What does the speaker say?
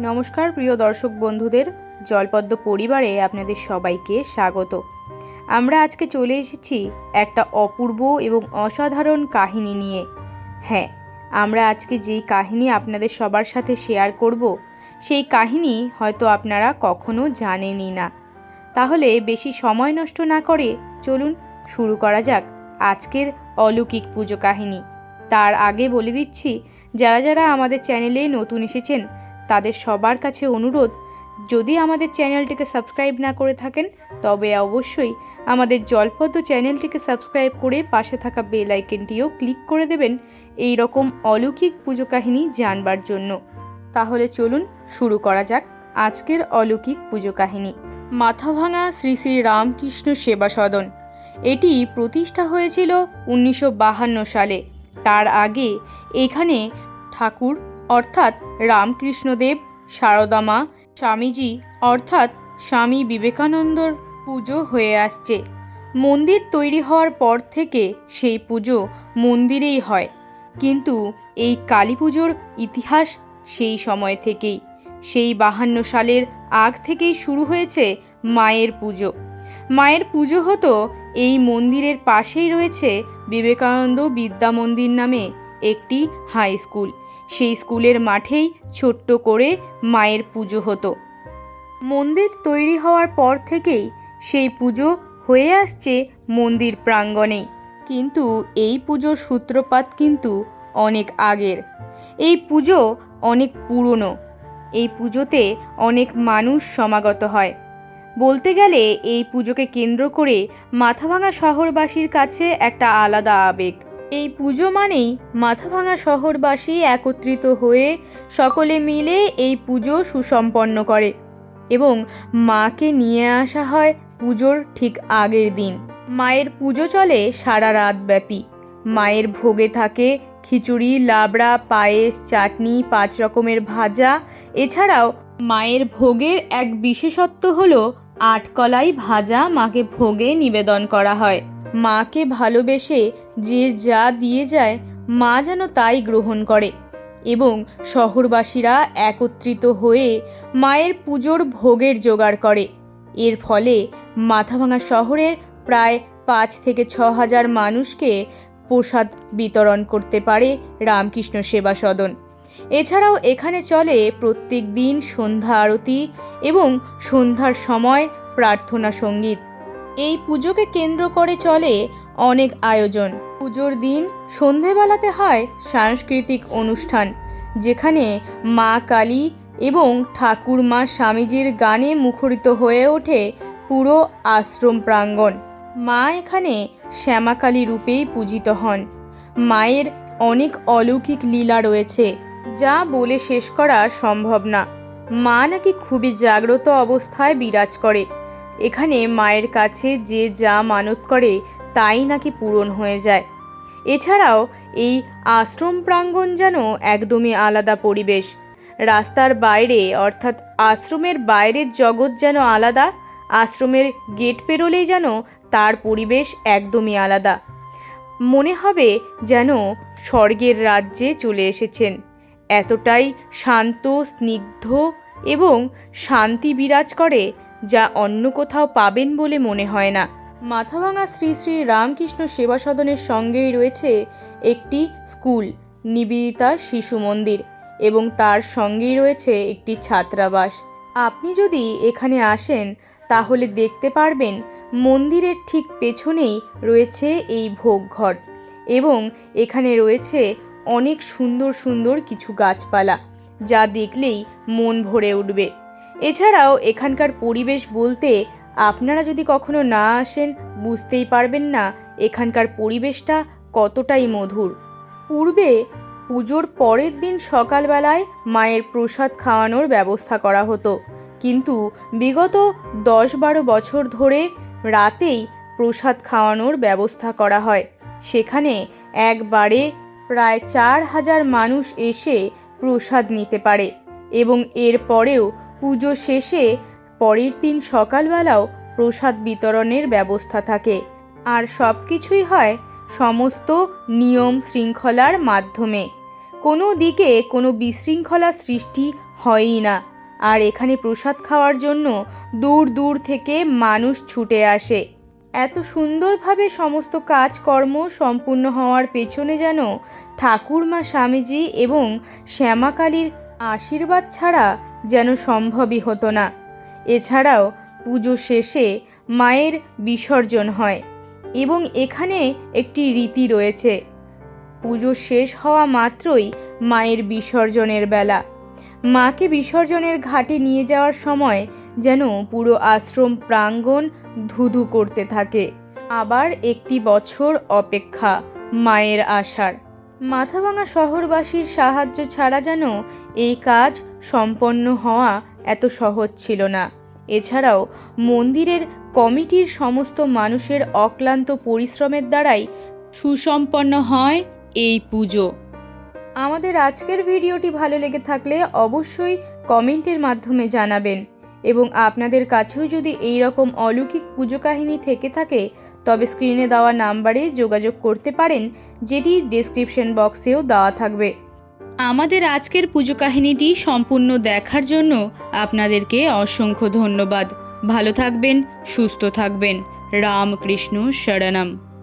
নমস্কার প্রিয় দর্শক বন্ধুদের, জলপদ্ম পরিবারে আপনাদের সবাইকে স্বাগত। আমরা আজকে চলে এসেছি একটা অপূর্ব এবং অসাধারণ কাহিনী নিয়ে। হ্যাঁ আমরা আজকে যেই কাহিনী আপনাদের সবার সাথে শেয়ার করব, সেই কাহিনী হয়তো আপনারা কখনো জানেনই না। তাহলে বেশি সময় নষ্ট না করে চলুন শুরু করা যাক আজকের অলৌকিক পুজো কাহিনী। তার আগে বলে দিচ্ছি, যারা যারা আমাদের চ্যানেলে নতুন এসেছেন তাদের সবার কাছে অনুরোধ, যদি আমাদের চ্যানেলটিকে সাবস্ক্রাইব না করে থাকেন, তবে অবশ্যই আমাদের জলপদ্ম চ্যানেলটিকে সাবস্ক্রাইব করে পাশে থাকা বেল আইকনটিও ক্লিক করে দেবেন এই রকম অলৌকিক পুজো কাহিনী জানবার জন্য। তাহলে চলুন শুরু করা যাক আজকের অলৌকিক পুজো কাহিনী। মাথাভাঙা শ্রী শ্রী রামকৃষ্ণ সেবা সদন। এটি প্রতিষ্ঠা হয়েছিল উনিশশো সালে। তার আগে এখানে ঠাকুর অর্থাৎ রামকৃষ্ণদেব শারদামা স্বামীজি, অর্থাৎ স্বামী বিবেকানন্দর পুজো হয়ে আসছে। মন্দির তৈরি হওয়ার পর থেকে সেই পুজো মন্দিরেই হয়। কিন্তু এই কালী পুজোর ইতিহাস সেই সময় থেকেই। সেই বাহান্ন সালের আগ থেকেই শুরু হয়েছে মায়ের পুজো। মায়ের পুজো হতো এই মন্দিরের পাশেই রয়েছে বিবেকানন্দ বিদ্যা মন্দির নামে একটি হাই স্কুল। সেই স্কুলের মাঠেই ছোট্ট করে মায়ের পুজো হতো। মন্দির তৈরি হওয়ার পর থেকেই সেই পুজো হয়ে আসছে মন্দির প্রাঙ্গণে। কিন্তু এই পুজোর সূত্রপাত কিন্তু অনেক আগের। এই পুজো অনেক পুরনো। এই পুজোতে অনেক মানুষ সমাগত হয়। বলতে গেলে এই পুজোকে কেন্দ্র করে মাথাভাঙা শহরবাসীর কাছে একটা আলাদা আবেগ। এই পুজো মানেই মাথাভাঙা শহরবাসী একত্রিত হয়ে সকলে মিলে এই পুজো সুসম্পন্ন করে এবং মাকে নিয়ে আসা হয় পুজোর ঠিক আগের দিন। মায়ের পুজো চলে সারা রাত ব্যাপী। মায়ের ভোগে থাকে খিচুড়ি, লাবড়া, পায়েস, চাটনি, পাঁচ রকমের ভাজা। এছাড়াও মায়ের ভোগের এক বিশেষত্ব হলো আটকলাই ভাজা মাকে ভোগে নিবেদন করা হয়। মাকে ভালোবেসে যে যা দিয়ে যায়, মা যেন তাই গ্রহণ করে। এবং শহরবাসীরা একত্রিত হয়ে মায়ের পুজোর ভোগের জোগাড় করে। এর ফলে মাথাভাঙা শহরের প্রায় পাঁচ থেকে ছ হাজার মানুষকে প্রসাদ বিতরণ করতে পারে রামকৃষ্ণ সেবা সদন। এছাড়াও এখানে চলে প্রত্যেক দিন সন্ধ্যা আরতি এবং সন্ধ্যার সময় প্রার্থনা সংগীত। এই পুজোকে কেন্দ্র করে চলে অনেক আয়োজন। পুজোর দিন সন্ধেবেলাতে হয় সাংস্কৃতিক অনুষ্ঠান, যেখানে মা কালী এবং ঠাকুর মা স্বামীজির গানে মুখরিত হয়ে ওঠে পুরো আশ্রম প্রাঙ্গণ। মা এখানে শ্যামাকালী রূপেই পূজিত হন। মায়ের অনেক অলৌকিক লীলা রয়েছে, যা বলে শেষ করা সম্ভব না। মা নাকি খুবই জাগ্রত অবস্থায় বিরাজ করে। এখানে মায়ের কাছে যে যা মানত করে, তাই নাকি পূরণ হয়ে যায়। এছাড়াও এই আশ্রম প্রাঙ্গণ যেন একদমই আলাদা পরিবেশ। রাস্তার বাইরে, অর্থাৎ আশ্রমের বাইরের জগৎ যেন আলাদা, আশ্রমের গেট পেরোলেই যেন তার পরিবেশ একদমই আলাদা। মনে হবে যেন স্বর্গের রাজ্যে চলে এসেছেন। এতটাই শান্ত, স্নিগ্ধ এবং শান্তি বিরাজ করে যা অন্য কোথাও পাবেন বলে মনে হয় না। মাথাভাঙা শ্রী শ্রী রামকৃষ্ণ সেবা সদনের সঙ্গেই রয়েছে একটি স্কুল, নিবেদিতা শিশু মন্দির এবং তার সঙ্গেই রয়েছে একটি ছাত্রাবাস। আপনি যদি এখানে আসেন, তাহলে দেখতে পারবেন মন্দিরের ঠিক পেছনেই রয়েছে এই ভোগঘর এবং এখানে রয়েছে অনেক সুন্দর সুন্দর কিছু গাছপালা, যা দেখলেই মন ভরে উঠবে। এছাড়াও এখানকার পরিবেশ বলতে আপনারা যদি কখনো না আসেন, বুঝতেই পারবেন না এখানকার পরিবেশটা কতটাই মধুর। পূর্বে পুজোর পরের দিন সকালবেলায় মায়ের প্রসাদ খাওয়ানোর ব্যবস্থা করা হতো। কিন্তু বিগত দশ বারো বছর ধরে রাতেই প্রসাদ খাওয়ানোর ব্যবস্থা করা হয়। সেখানে একবারে প্রায় চার হাজার মানুষ এসে প্রসাদ নিতে পারে এবং এর পরেও পুজো শেষে পরের দিন সকালবেলাও প্রসাদ বিতরণের ব্যবস্থা থাকে। আর সব কিছুই হয় সমস্ত নিয়ম শৃঙ্খলার মাধ্যমে। কোনো দিকে কোনো বিশৃঙ্খলা সৃষ্টি হয়ই না। আর এখানে প্রসাদ খাওয়ার জন্য দূর দূর থেকে মানুষ ছুটে আসে। এত সুন্দরভাবে সমস্ত কাজকর্ম সম্পূর্ণ হওয়ার পেছনে যেন ঠাকুরমা স্বামীজি এবং শ্যামাকালীর আশীর্বাদ ছাড়া যেন সম্ভবই হতো না। এছাড়াও পুজো শেষে মায়ের বিসর্জন হয় এবং এখানে একটি রীতি রয়েছে। পুজো শেষ হওয়া মাত্রই মায়ের বিসর্জনের বেলা। মাকে বিসর্জনের ঘাটে নিয়ে যাওয়ার সময় যেন পুরো আশ্রম প্রাঙ্গণ ধুধু করতে থাকে। আবার একটি বছর অপেক্ষা মায়ের আসার মাথাভাঙা শহরবাসীর সাহায্য ছাড়া যেন এই কাজ সম্পন্ন হওয়া এত সহজ ছিল না। এছাড়াও মন্দিরের কমিটির সমস্ত মানুষের অক্লান্ত পরিশ্রমের দ্বারাই সুসম্পন্ন হয় এই পুজো। আমাদের আজকের ভিডিওটি ভালো লেগে থাকলে অবশ্যই কমেন্টের মাধ্যমে জানাবেন। এবং আপনাদের কাছেও যদি এই রকম অলৌকিক পুজো কাহিনী থেকে থাকে তবে স্ক্রিনে দেওয়া নাম্বারে যোগাযোগ করতে পারেন, যেটি ডেসক্রিপশন বক্সেও দেওয়া থাকবে। আমাদের আজকের পুজো কাহিনীটি সম্পূর্ণ দেখার জন্য আপনাদেরকে অসংখ্য ধন্যবাদ। ভালো থাকবেন, সুস্থ থাকবেন। রামকৃষ্ণ শরণম।